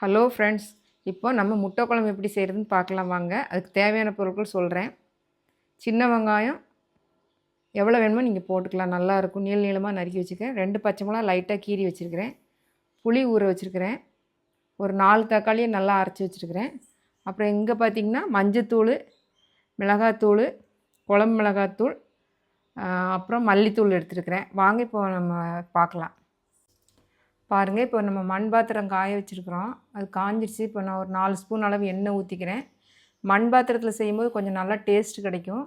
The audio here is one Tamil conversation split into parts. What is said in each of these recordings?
ஹலோ ஃப்ரெண்ட்ஸ் இப்போ நம்ம முட்டை குழம்பு எப்படி செய்கிறதுன்னு பார்க்கலாம் வாங்க. அதுக்கு தேவையான பொருட்கள் சொல்கிறேன் சின்ன வெங்காயம் எவ்வளோ வேணுமோ நீங்கள் போட்டுக்கலாம். நல்லா இருக்கும். நீள நீளமாக நறுக்கி வச்சுருக்கேன் ரெண்டு பச்சை மிளகா லைட்டாக கீறி வச்சுருக்கிறேன். புளி ஊற வச்சுருக்கிறேன். ஒரு நாலு தக்காளியை நல்லா அரைச்சி வச்சுருக்கிறேன். அப்புறம் இங்கே பார்த்தீங்கன்னா மஞ்சத்தூள் மிளகாத்தூள் குழம்பு மிளகாத்தூள் அப்புறம் மல்லித்தூள் எடுத்துருக்கிறேன். வாங்க இப்போ நம்ம பார்க்கலாம். பாருங்கள் இப்போ நம்ம மண் பாத்திரம் காய வச்சுருக்குறோம். அது காஞ்சிருச்சு. இப்போ நான் ஒரு நாலு ஸ்பூன் அளவு எண்ணெய் ஊற்றிக்கிறேன் மண் பாத்திரத்தில் செய்யும்போது கொஞ்சம் நல்லா டேஸ்ட் கிடைக்கும்.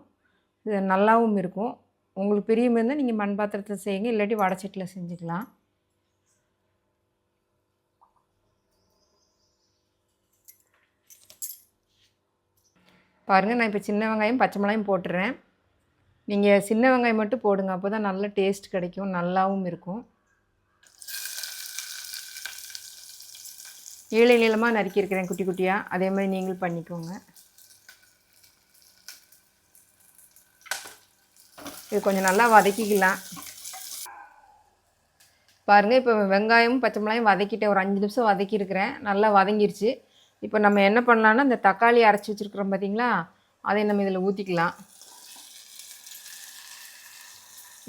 இது நல்லாவும் இருக்கும். உங்களுக்கு பிரியம் இருந்தால் நீங்கள் மண் பாத்திரத்தில் செய்யுங்க. இல்லாட்டி வடச்சட்டியில் செஞ்சுக்கலாம். பாருங்கள் நான் இப்போ சின்ன வெங்காயம் பச்சை மிளகாயும் போட்டுறேன். நீங்கள் சின்ன வெங்காயம் மட்டும் போடுங்க. அப்போ தான் நல்ல டேஸ்ட் கிடைக்கும். நல்லாவும் இருக்கும். நீள நீளமாக நறுக்கியிருக்கிறேன் குட்டி குட்டியாக அதே மாதிரி நீங்களும் பண்ணிக்கோங்க. இது கொஞ்சம் நல்லா வதக்கிக்கலாம். பாருங்கள் இப்போ வெங்காயமும் பச்சை மிளகாயும் வதக்கிட்டேன். ஒரு அஞ்சு நிமிஷம் வதக்கியிருக்கிறேன் நல்லா வதங்கிருச்சு. இப்போ நம்ம என்ன பண்ணலான்னா இந்த தக்காளி அரைச்சி வச்சுருக்குறோம் பார்த்தீங்களா அதை நம்ம இதில் ஊற்றிக்கலாம்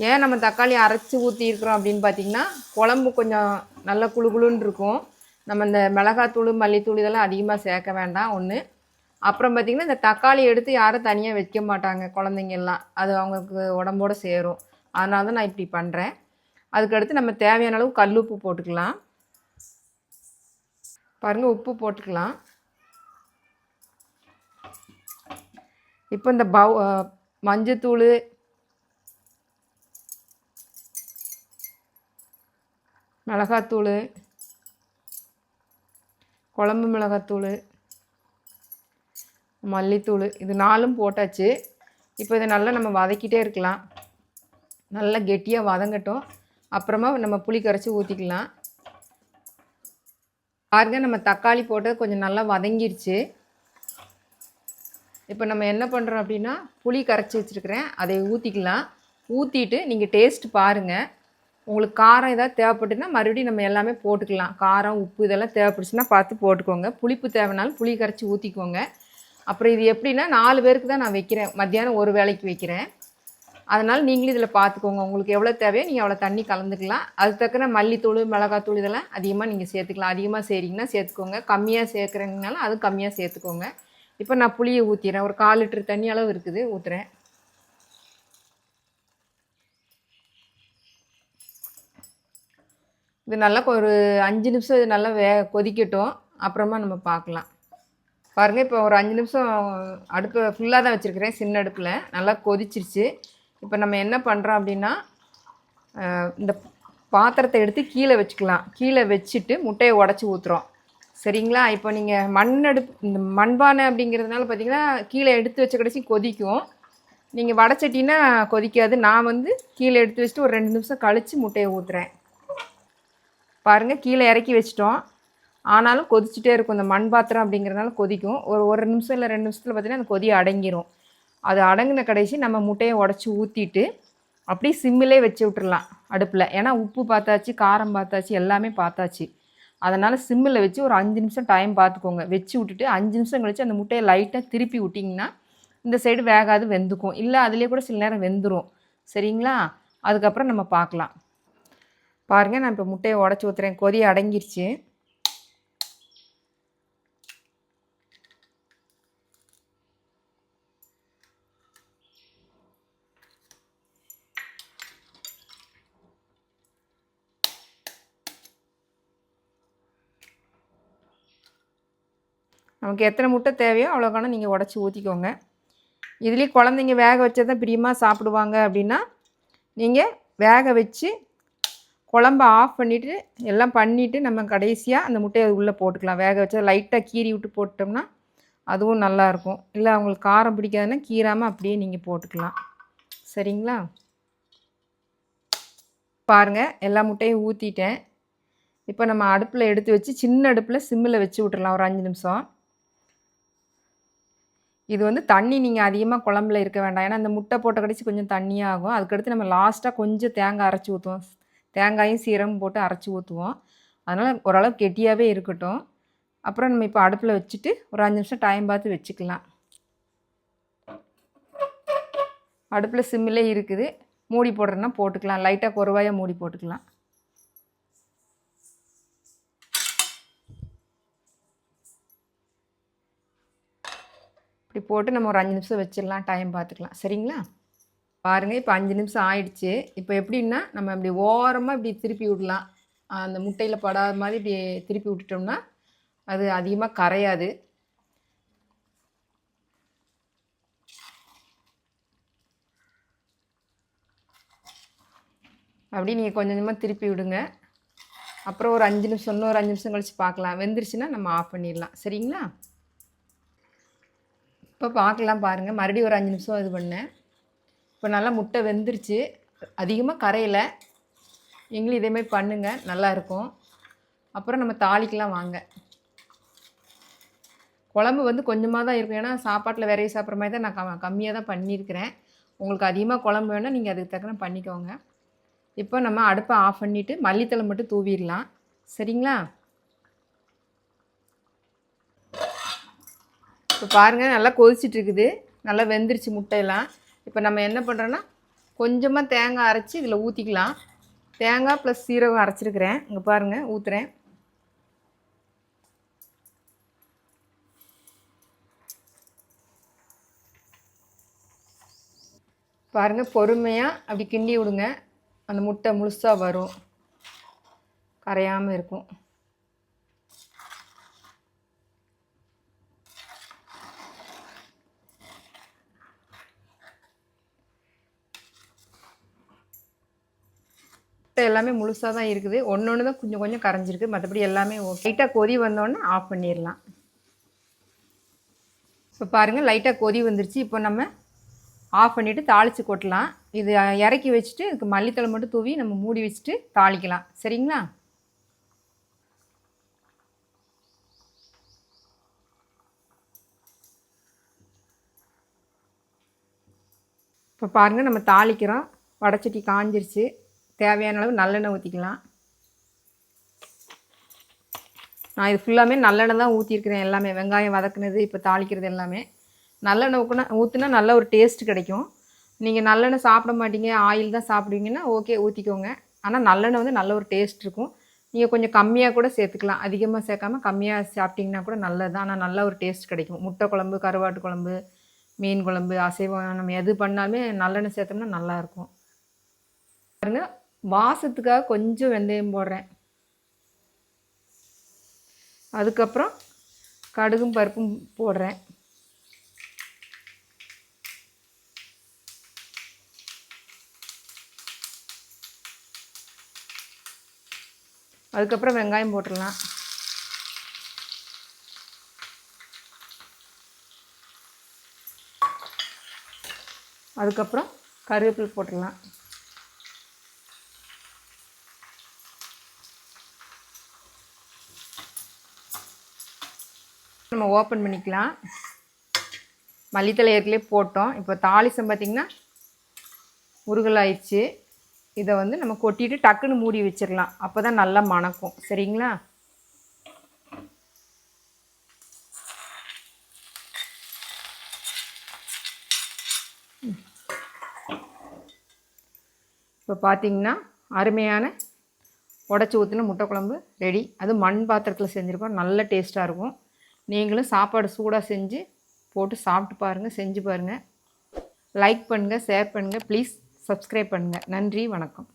ஏன் நம்ம தக்காளி அரைச்சி ஊற்றிருக்கிறோம் அப்படின்னு பார்த்தீங்கன்னா குழம்பு கொஞ்சம் நல்லா குளு குளுன்னு இருக்கும். நம்ம இந்த மிளகாத்தூள் மல்லித்தூள் இதெல்லாம் அதிகமாக சேர்க்க வேண்டாம் ஒன்று அப்புறம் பார்த்திங்கன்னா இந்த தக்காளி எடுத்து யாரும் தனியாக வைக்க மாட்டாங்க குழந்தைங்க எல்லாம். அது அவங்களுக்கு உடம்போட சேரும். அதனால தான் நான் இப்படி பண்ணுறேன் அதுக்கடுத்து நம்ம தேவையான அளவு கல் உப்பு போட்டுக்கலாம். பாருங்கள் உப்பு போட்டுக்கலாம். இப்போ இந்த பவு மஞ்சத்தூள் மிளகாத்தூள் குழம்பு மிளகாத்தூள் மல்லித்தூள் இது நாலும் போட்டாச்சு. இப்போ இதை நல்லா நம்ம வதக்கிட்டே இருக்கலாம். நல்லா கெட்டியாக வதங்கட்டும். அப்புறமா நம்ம புளி கரைச்சி ஊற்றிக்கலாம் பாருங்க நம்ம தக்காளி போட்டு கொஞ்சம் நல்லா வதங்கிருச்சு. இப்போ நம்ம என்ன பண்ணுறோம் அப்படின்னா புளி கரைச்சி வச்சுருக்கிறேன். அதை ஊற்றிக்கலாம் ஊற்றிட்டு நீங்கள் டேஸ்ட் பாருங்கள் உங்களுக்கு காரம் ஏதாவது தேவைப்பட்டுன்னா மறுபடியும் நம்ம எல்லாமே போட்டுக்கலாம். காரம் உப்பு இதெல்லாம் தேவைப்பட்டுச்சுன்னா பார்த்து போட்டுக்கோங்க. புளிப்பு தேவைனாலும் புளி கரைச்சி ஊற்றிக்கோங்க அப்புறம் இது எப்படின்னா நாலு பேருக்கு தான் நான் வைக்கிறேன். மத்தியானம் ஒரு வேளைக்கு வைக்கிறேன். அதனால் நீங்களும் இதில் பார்த்துக்கோங்க. உங்களுக்கு எவ்வளோ தேவையோ நீங்கள் அவ்வளோ தண்ணி கலந்துக்கலாம். அது தக்கன மல்லித்தூள் மிளகாத்தூள் இதெல்லாம் அதிகமாக நீங்கள் சேர்த்துக்கலாம். அதிகமாக செய்கிறீங்கன்னா சேர்த்துக்கோங்க. கம்மியாக சேர்க்குறீங்கனாலும் அது கம்மியாக சேர்த்துக்கோங்க. இப்போ நான் புளியை ஊற்றிடுறேன் ஒரு கால் லிட்டர் தண்ணி அளவு இருக்குது. ஊற்றுறேன் இது நல்லா ஒரு அஞ்சு நிமிஷம் இது நல்லா வே கொதிக்கட்டும். அப்புறமா நம்ம பார்க்கலாம். பாருங்கள் இப்போ ஒரு அஞ்சு நிமிஷம் அடுப்பு ஃபுல்லாக தான் வச்சுருக்கிறேன் சின்ன அடுப்பில். நல்லா கொதிச்சிருச்சு. இப்போ நம்ம என்ன பண்ணுறோம் அப்படின்னா இந்த பாத்திரத்தை எடுத்து கீழே வச்சுக்கலாம். கீழே வச்சுட்டு முட்டையை உடச்சி ஊற்றுறோம் சரிங்களா? இப்போ நீங்கள் மண் அடுப்பு இந்த மண்பானை அப்படிங்கிறதுனால பார்த்தீங்கன்னா கீழே எடுத்து வச்ச கடைசி கொதிக்கும். நீங்கள் வடச்சட்டின்னா கொதிக்காது. நான் வந்து கீழே எடுத்து வச்சுட்டு ஒரு ரெண்டு நிமிஷம் கழித்து முட்டையை ஊற்றுறேன் பாருங்கள் கீழே இறக்கி வச்சிட்டோம். ஆனாலும் கொதிச்சுட்டே இருக்கும். இந்த மண் பாத்திரம் அப்படிங்கிறனால கொதிக்கும். ஒரு ஒரு நிமிஷம் இல்லை ரெண்டு நிமிஷத்தில் பார்த்தீங்கன்னா அந்த கொதி அடங்கிரும். அது அடங்கின கடைசி நம்ம முட்டையை உடச்சி ஊற்றிட்டு அப்படியே சிம்மிலே வச்சு விட்டுறலாம் அடுப்பில். ஏன்னா உப்பு பார்த்தாச்சு காரம் பார்த்தாச்சு எல்லாமே பார்த்தாச்சு அதனால் சிம்மில் வச்சு ஒரு அஞ்சு நிமிஷம் டைம் பார்த்துக்கோங்க வச்சு விட்டுட்டு அஞ்சு நிமிஷம் கழிச்சு அந்த முட்டையை லைட்டாக திருப்பி விட்டிங்கன்னா இந்த சைடு வேகாது வெந்துக்கும். இல்லை அதுலேயே கூட சில நேரம் வெந்துடும் சரிங்களா? அதுக்கப்புறம் நம்ம பார்க்கலாம் பாருங்கள் நான் இப்போ முட்டையை உடச்சி ஊற்றுறேன் கொதி அடங்கிருச்சு. நமக்கு எத்தனை முட்டை தேவையோ அவ்வளோக்கான நீங்கள் உடச்சி ஊற்றிக்கோங்க இதுலேயும் குழந்தைங்க வேக வச்சதான் பிரியமாக சாப்பிடுவாங்க அப்படின்னா நீங்கள் வேக வச்சு குழம்ப ஆஃப் பண்ணிவிட்டு எல்லாம் பண்ணிவிட்டு நம்ம கடைசியாக அந்த முட்டையை உள்ளே போட்டுக்கலாம். வேக வச்சா லைட்டாக கீறி விட்டு போட்டோம்னா அதுவும் நல்லாயிருக்கும் இல்லை அவங்களுக்கு காரம் பிடிக்காதுன்னா கீறாமல் அப்படியே நீங்கள் போட்டுக்கலாம். சரிங்களா? பாருங்கள் எல்லா முட்டையும் ஊற்றிட்டேன் இப்போ நம்ம அடுப்பில் எடுத்து வச்சு சின்ன அடுப்பில் சிம்மில் வச்சு விட்டுறலாம் ஒரு அஞ்சு நிமிஷம். இது வந்து தண்ணி நீங்கள் அதிகமாக குழம்புல இருக்க வேண்டாம். ஏன்னா அந்த முட்டை போட்ட கடைசி கொஞ்சம் தண்ணியாகும். அதுக்கடுத்து நம்ம லாஸ்ட்டாக கொஞ்சம் தேங்காய் அரைச்சி ஊற்றுவோம் தேங்காயும் சீரகம் போட்டு அரைச்சி ஊற்றுவோம் அதனால் ஓரளவு கெட்டியாகவே இருக்கட்டும். அப்புறம் நம்ம இப்போ அடுப்பில் வச்சுட்டு ஒரு அஞ்சு நிமிஷம் டைம் பார்த்து வச்சுக்கலாம். அடுப்பில் சிம்மிலே இருக்குது. மூடி போடுறேன்னா போட்டுக்கலாம். லைட்டாக குறவாயாக மூடி போட்டுக்கலாம். இப்படி போட்டு நம்ம ஒரு அஞ்சு நிமிஷம் வச்சிடலாம். டைம் பார்த்துக்கலாம். சரிங்களா? பாருங்கள் இப்போ அஞ்சு நிமிஷம் ஆயிடுச்சு. இப்போ எப்படின்னா நம்ம இப்படி ஓரமாக இப்படி திருப்பி விடலாம். அந்த முட்டையில் படாத மாதிரி இப்படி திருப்பி விட்டுட்டோம்னா அது அதிகமாக கரையாது. அப்படி நீங்கள் கொஞ்சம் கொஞ்சமாக திருப்பி விடுங்க. அப்புறம் ஒரு அஞ்சு நிமிஷம் இன்னொரு அஞ்சு நிமிஷம் கழித்து பார்க்கலாம் வெந்துருச்சுன்னா நம்ம ஆஃப் பண்ணிடலாம். சரிங்களா? இப்போ பார்க்கலாம் பாருங்கள் மறுபடியும் ஒரு அஞ்சு நிமிஷம் இது பண்ணேன். இப்போ நல்லா முட்டை வெந்துருச்சு. அதிகமாக கரையில். நீங்களும் இதேமாதிரி பண்ணுங்கள் நல்லாயிருக்கும் அப்புறம் நம்ம தாளிக்கலாம் வாங்க. குழம்பு வந்து கொஞ்சமாக தான் இருக்கும். ஏன்னா சாப்பாட்டில் விரைவி சாப்பிட்ற மாதிரி தான் நான் கம் கம்மியாக தான் பண்ணியிருக்கிறேன். உங்களுக்கு அதிகமாக குழம்பு வேணால் நீங்கள் அதுக்கு தக்கன பண்ணிக்கோங்க. இப்போ நம்ம அடுப்பை ஆஃப் பண்ணிவிட்டு மல்லித்தலை மட்டும் தூவிடலாம். சரிங்களா? இப்போ பாருங்கள் நல்லா கொதிச்சிட்ருக்குது நல்லா வெந்துருச்சு முட்டையெல்லாம். இப்போ நம்ம என்ன பண்ணுறோன்னா கொஞ்சமாக தேங்காய் அரைச்சி இதில் ஊற்றிக்கலாம் தேங்காய் ப்ளஸ் சீரகம் அரைச்சிருக்கிறேன். இங்கே பாருங்கள் ஊற்றுறேன் பாருங்கள் பொறுமையாக அப்படி கிண்டி விடுங்க. அந்த முட்டை முழுசாக வரும். கரையாமல் இருக்கும். முட்டை எல்லாமே முழுசாக தான் இருக்குது. ஒன்று ஒன்று தான் கொஞ்சம் கொஞ்சம் கரைஞ்சிருக்கு. மற்றபடி எல்லாமே லைட்டாக கொதி வந்தோடனே ஆஃப் பண்ணிடலாம் இப்போ பாருங்கள் லைட்டாக கொதி வந்துருச்சு. இப்போ நம்ம ஆஃப் பண்ணிவிட்டு தாளித்து கொட்டலாம். இது இறக்கி வச்சுட்டு இதுக்கு மல்லித்தலை மட்டும் தூவி நம்ம மூடி வச்சுட்டு தாளிக்கலாம். சரிங்களா? இப்போ பாருங்கள் நம்ம தாளிக்கிறோம். வடச்சட்டி காஞ்சிருச்சு. தேவையான அளவு நல்லெண்ணெய் ஊற்றிக்கலாம் நான் இது ஃபுல்லாமே நல்லெண்ணெய் தான் ஊற்றிருக்கிறேன் எல்லாமே. வெங்காயம் வதக்குனது இப்போ தாளிக்கிறது எல்லாமே. நல்லெண்ணெய் ஊக்குனா ஊற்றினா நல்ல ஒரு டேஸ்ட் கிடைக்கும். நீங்கள் நல்லெண்ணெய் சாப்பிட மாட்டீங்க ஆயில் தான் சாப்பிடுவீங்கன்னா ஓகே ஊற்றிக்கோங்க ஆனால் நல்லெண்ணெய் வந்து நல்ல ஒரு டேஸ்ட் இருக்கும். நீங்கள் கொஞ்சம் கம்மியாக கூட சேர்த்துக்கலாம். அதிகமாக சேர்க்காம கம்மியாக சாப்பிட்டிங்கன்னா கூட நல்லது தான் ஆனால் நல்ல ஒரு டேஸ்ட் கிடைக்கும். முட்டை குழம்பு கருவாட்டு குழம்பு மீன் குழம்பு அசைவம் நம்ம எது பண்ணாலுமே நல்லெண்ணெய் சேர்த்தோம்னா நல்லாயிருக்கும் பாருங்கள் வாசத்துக்காக கொஞ்சம் வெந்தயம் போடுறேன். அதுக்கப்புறம் கடுகும் பருப்பும் போடுறேன். அதுக்கப்புறம் வெங்காயம் போட்டுடலாம். அதுக்கப்புறம் கருவேப்பில் போட்டுடலாம். நம்ம ஓப்பன் பண்ணிக்கலாம். மல்லித்தலை ஏற்கனவே போட்டோம். இப்போ தாளிசம் பார்த்திங்கன்னா முருகலாயிடுச்சு. இதை வந்து நம்ம கொட்டிட்டு டக்குன்னு மூடி வச்சிடலாம். அப்போ தான் நல்லா மணக்கும். சரிங்களா? இப்போ பார்த்திங்கன்னா அருமையான உடச்சி ஊற்றின முட்டை குழம்பு ரெடி. அது மண் பாத்திரத்தில் செஞ்சுருக்கோம். நல்ல டேஸ்ட்டாக இருக்கும். நீங்களும் சாப்பாடு சூடாக செஞ்சு போட்டு சாப்பிட்டு பாருங்கள் செஞ்சு பாருங்கள் லைக் பண்ணுங்கள் ஷேர் பண்ணுங்கள் ப்ளீஸ் சப்ஸ்கிரைப் பண்ணுங்கள் நன்றி வணக்கம்.